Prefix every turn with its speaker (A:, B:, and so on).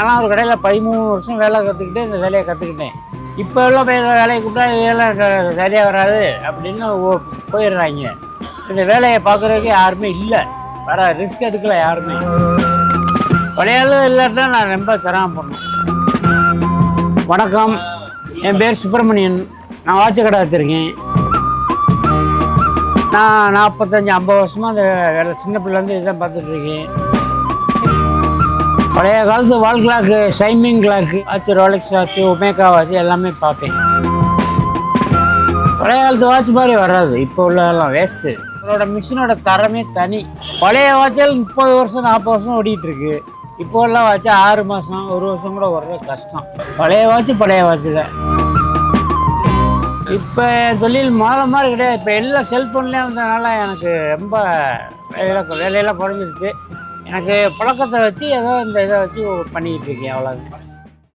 A: ஆனால் ஒரு கடையில் பதிமூணு வருஷம் வேலை கற்றுக்கிட்டு இந்த வேலையை கற்றுக்கிட்டேன் இப்போ உள்ள போய் வேலையை கூப்பிட்டா இதெல்லாம் சரியாக வராது அப்படின்னு போயிடுறாங்க. இந்த வேலையை பார்க்குறதுக்கு யாருமே இல்லை. வர ரிஸ்க் எடுக்கல யாருமே. பழைய இல்லைன்னா இல்லாட்டா நான் ரொம்ப சிரமப்படணும். வணக்கம். என் பேர் சுப்பிரமணியன். நான் வாட்சு கடை வச்சுருக்கேன். நான் நாற்பத்தஞ்சு ஐம்பது வருஷமாக அந்த வேலை சின்ன பிள்ளைலேருந்து இதான் பார்த்துட்ருக்கேன் பழைய காலத்து வால் கிளாக்கு சைமிங் கிளாக்கு ஆச்சு ரோலெக்ஸ் ஆச்சு ஒமேகா வாட்ச் எல்லாமே பார்ப்பேன். பழைய காலத்து வாட்ச் மாதிரி வராது. இப்போ உள்ளதெல்லாம் வேஸ்ட்டு இதோட மிஷினோட தரமே தனி. பழைய வாட்சால் முப்பது வருஷம் நாற்பது வருஷம் ஓடிட்டு இருக்கு. இப்போ எல்லாம் வாட்சா ஆறு மாதம் ஒரு வருஷம் கூட வர்றது கஷ்டம். பழைய வாட்ச் பழைய வாட்சு தான். இப்போ தொழில் முதல்ல மாதிரி கிடையாது. இப்போ எல்லாம் செல்ஃபோன்லேயே வந்ததுனால எனக்கு ரொம்ப வேலையெல்லாம் வேலையெல்லாம் குறைஞ்சிருச்சு. எனக்கு பழக்கத்தை வச்சு ஏதோ இந்த இதை வச்சு பண்ணிக்கிட்டு இருக்கேன் அவ்வளோதான்